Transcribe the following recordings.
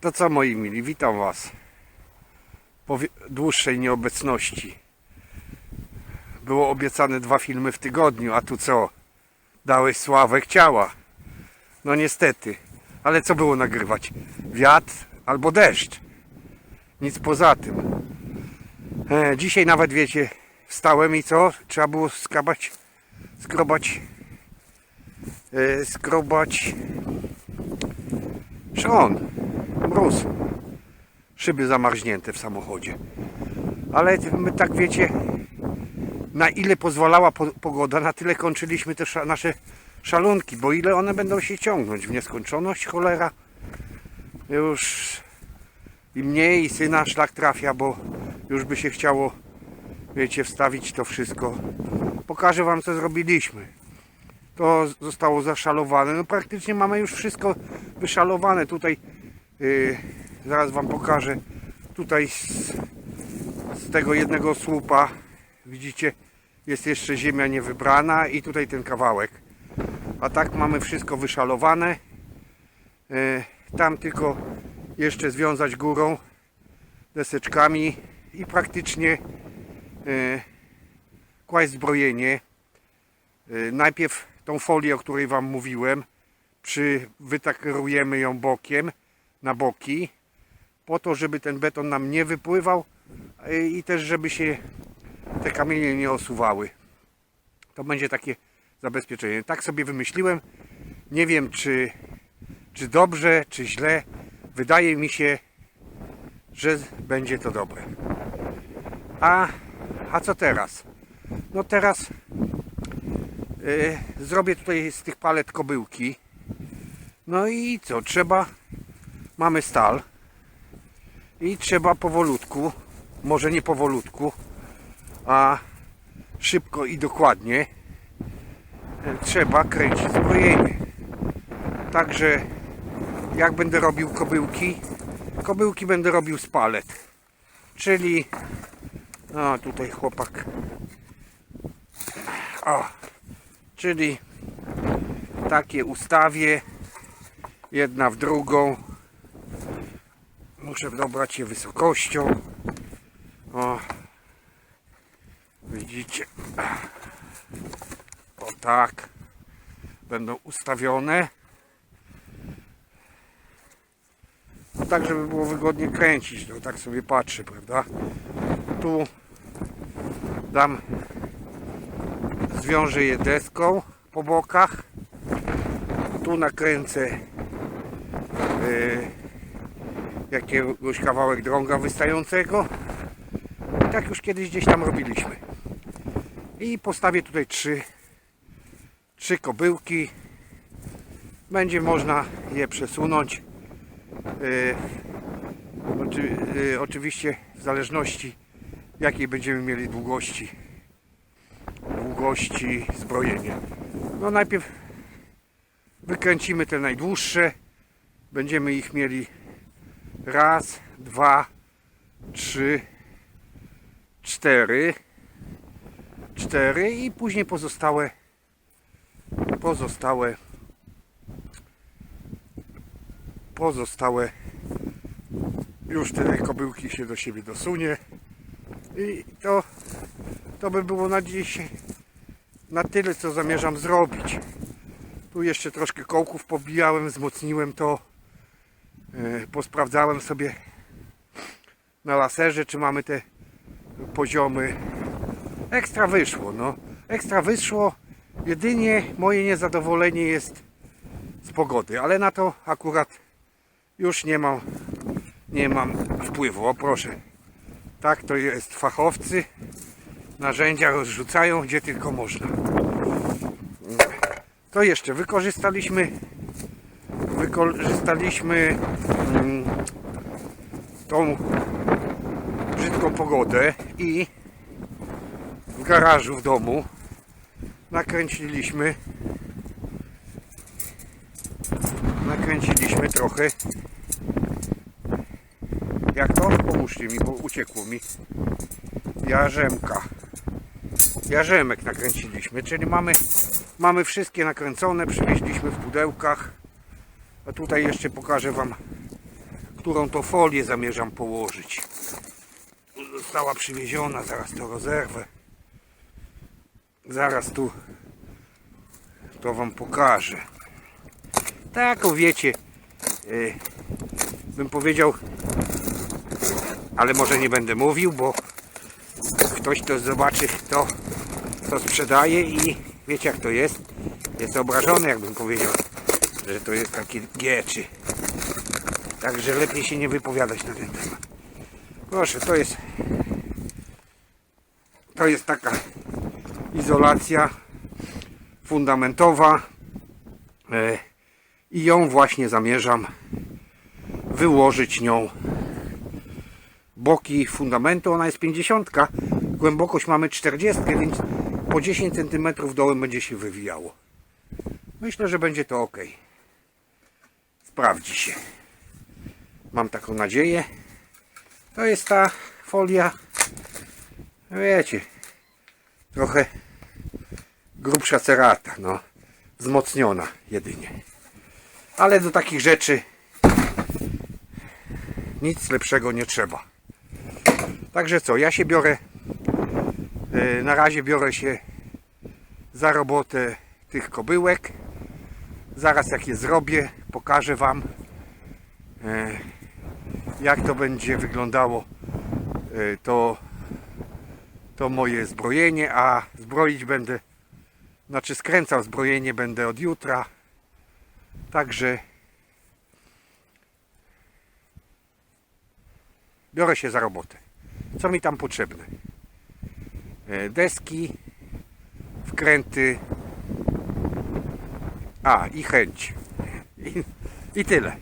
To co moi mili, witam was po dłuższej nieobecności. Było obiecane dwa filmy w tygodniu, a tu co? Dałeś sławę ciała. No niestety. Ale co było nagrywać? Wiatr albo deszcz. Nic poza tym. E, dzisiaj nawet wiecie, wstałem i co? Trzeba było skrabać, skrobać, e, skrobać szron, mróz, szyby zamarznięte w samochodzie. Ale my tak wiecie, na ile pozwalała po- pogoda, na tyle kończyliśmy te sza- nasze szalunki, bo ile one będą się ciągnąć w nieskończoność, cholera. Już i mnie i syna szlak trafia, bo już by się chciało, wiecie, wstawić to wszystko. Pokażę wam co zrobiliśmy. To zostało zaszalowane. No praktycznie mamy już wszystko wyszalowane. Tutaj yy, zaraz wam pokażę. Tutaj z, z tego jednego słupa widzicie jest jeszcze ziemia niewybrana i tutaj ten kawałek. A tak mamy wszystko wyszalowane. Yy, tam tylko jeszcze związać górą deseczkami i praktycznie yy, kłaść zbrojenie. Najpierw tą folię, o której Wam mówiłem, przy, wytakerujemy ją bokiem na boki, po to, żeby ten beton nam nie wypływał yy, i też, żeby się te kamienie nie osuwały. To będzie takie zabezpieczenie. Tak sobie wymyśliłem. Nie wiem, czy, czy dobrze, czy źle. Wydaje mi się, że będzie to dobre. A, a co teraz? No teraz y, zrobię tutaj z tych palet kobyłki. No i co? Trzeba, mamy stal i trzeba powolutku, może nie powolutku, a szybko i dokładnie y, trzeba kręcić zbrojenie. Także jak będę robił kobyłki, kobyłki będę robił z palet. Czyli, no tutaj chłopak, o, czyli takie ustawię, jedna w drugą. Muszę dobrać je wysokością. O, widzicie, o tak, będą ustawione. No tak, żeby było wygodnie kręcić. No tak sobie patrzę, prawda? Tu dam, zwiążę je deską po bokach. Tu nakręcę yy, jakiegoś kawałek drąga wystającego. Tak już kiedyś gdzieś tam robiliśmy. I postawię tutaj trzy, trzy kobyłki. Będzie można je przesunąć. Yy, oczy, yy, oczywiście w zależności jakiej będziemy mieli długości długości zbrojenia. No najpierw wykręcimy te najdłuższe. Będziemy ich mieli raz, dwa, trzy, cztery, cztery i później pozostałe pozostałe pozostałe. Już te kobyłki się do siebie dosunie. I to to by było na dzisiaj na tyle co zamierzam zrobić. Tu jeszcze troszkę kołków pobijałem wzmocniłem to posprawdzałem sobie na laserze czy mamy te poziomy ekstra wyszło no ekstra wyszło jedynie moje niezadowolenie jest z pogody ale na to akurat już nie mam nie mam wpływu. O proszę. Tak to jest fachowcy. Narzędzia rozrzucają gdzie tylko można. To jeszcze wykorzystaliśmy wykorzystaliśmy mm, tą brzydką pogodę i w garażu w domu nakręciliśmy nakręciliśmy trochę jak to? Pomóżcie mi, bo uciekło mi. Jarzemka. Jarzemek nakręciliśmy, czyli mamy, mamy wszystkie nakręcone, przywieźliśmy w pudełkach. A tutaj jeszcze pokażę Wam którą to folię zamierzam położyć. Została przywieziona, zaraz to rozerwę. Zaraz tu to wam pokażę. Taką wiecie, y, bym powiedział, ale może nie będę mówił, bo ktoś to zobaczy, kto to sprzedaje i wiecie jak to jest. Jest obrażony, jakbym powiedział, że to jest takie gieczy. Także lepiej się nie wypowiadać na ten temat. Proszę, to jest to jest taka izolacja fundamentowa e, i ją właśnie zamierzam wyłożyć nią boki fundamentu, ona jest 50, głębokość mamy 40, więc po 10 cm dołem będzie się wywijało. Myślę, że będzie to ok. Sprawdzi się. Mam taką nadzieję. To jest ta folia, wiecie, trochę grubsza cerata, no, wzmocniona jedynie. Ale do takich rzeczy nic lepszego nie trzeba. Także co, ja się biorę, e, na razie biorę się za robotę tych kobyłek. Zaraz jak je zrobię, pokażę Wam e, jak to będzie wyglądało e, to, to moje zbrojenie, a zbroić będę, znaczy skręcał zbrojenie będę od jutra. Także biorę się za robotę. Co mi tam potrzebne? E, Deski, wkręty, a i chęć. I, i tyle.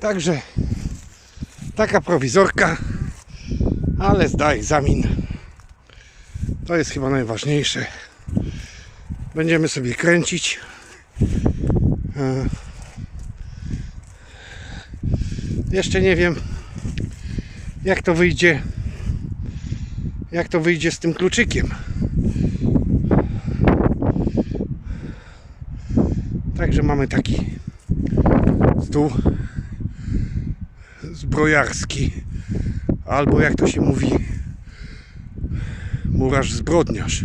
Także taka prowizorka, ale zda egzamin. To jest chyba najważniejsze. Będziemy sobie kręcić. E, Jeszcze nie wiem, jak to wyjdzie. Jak to wyjdzie z tym kluczykiem. Także mamy taki stół zbrojarski, albo jak to się mówi, murarz zbrodniarz.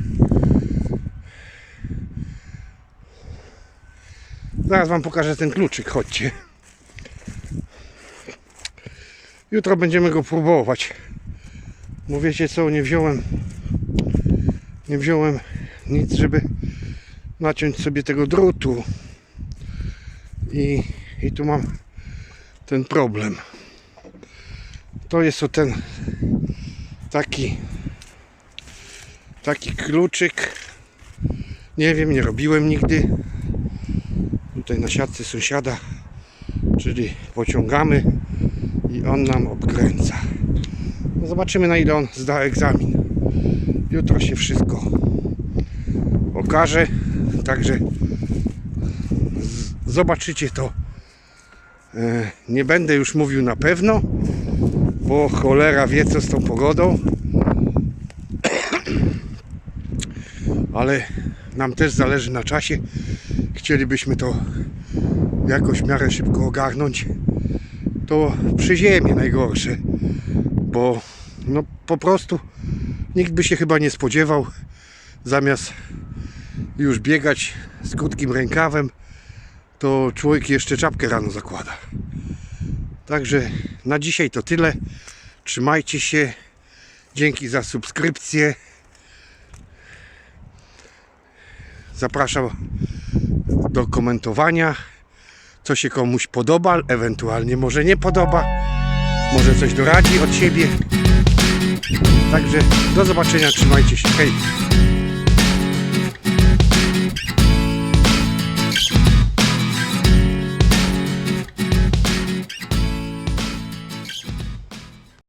Zaraz wam pokażę ten kluczyk, chodźcie. Jutro będziemy go próbować. Bo wiecie co, nie wziąłem nie wziąłem nic, żeby naciąć sobie tego drutu. I, i tu mam ten problem. To jest o ten taki taki kluczyk. Nie wiem, nie robiłem nigdy. Tutaj na siatce sąsiada, czyli pociągamy i on nam obkręca. No zobaczymy na ile on zda egzamin. Jutro się wszystko okaże, także zobaczycie to. E, Nie będę już mówił na pewno, bo cholera wie co z tą pogodą. Ale nam też zależy na czasie. Chcielibyśmy to jakoś w miarę szybko ogarnąć. To przy ziemi najgorsze, bo no po prostu nikt by się chyba nie spodziewał zamiast już biegać z krótkim rękawem, to człowiek jeszcze czapkę rano zakłada. Także na dzisiaj to tyle. Trzymajcie się. Dzięki za subskrypcję. Zapraszam do komentowania, co się komuś podoba, ewentualnie może nie podoba, może coś doradzi od siebie. Także do zobaczenia, trzymajcie się. Hej!